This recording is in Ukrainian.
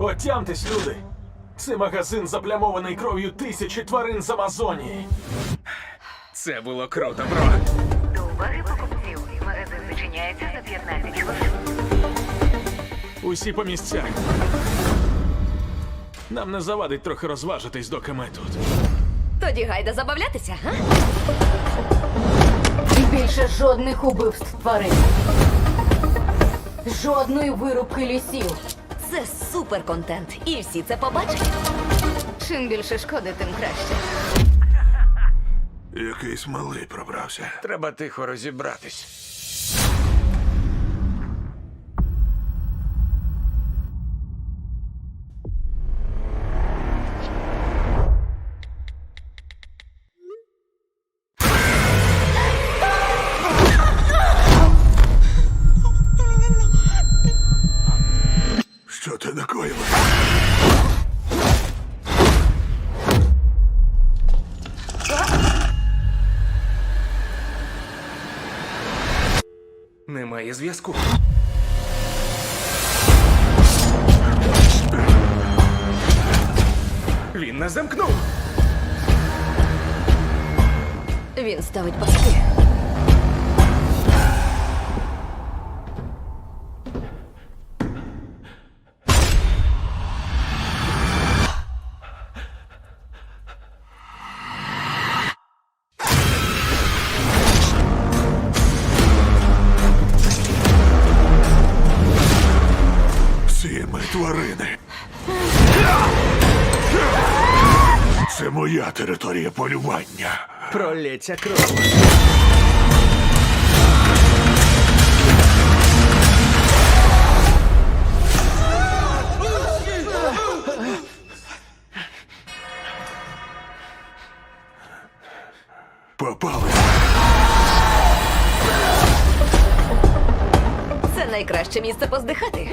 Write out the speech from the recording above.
Отямтесь, люди! Це магазин заплямований кров'ю тисячі тварин з Амазонії. Це було круто, бро. До уваги покупців. Магазин зачиняється за 15 хвилин. Усі по місцях. Нам не завадить трохи розважитись, доки ми тут. Тоді гайда забавлятися, га? І більше жодних убивств тварин. Жодної вирубки лісів. Це супер контент. І всі це побачать. Чим більше шкоди, тим краще. Якийсь малий пробрався. Треба тихо розібратись. Немає зв'язку. Він нас замкнув. Він ставить паски. Тварини. Це моя територія полювання. Пролється кров. Попали. Це найкраще місце поздихати.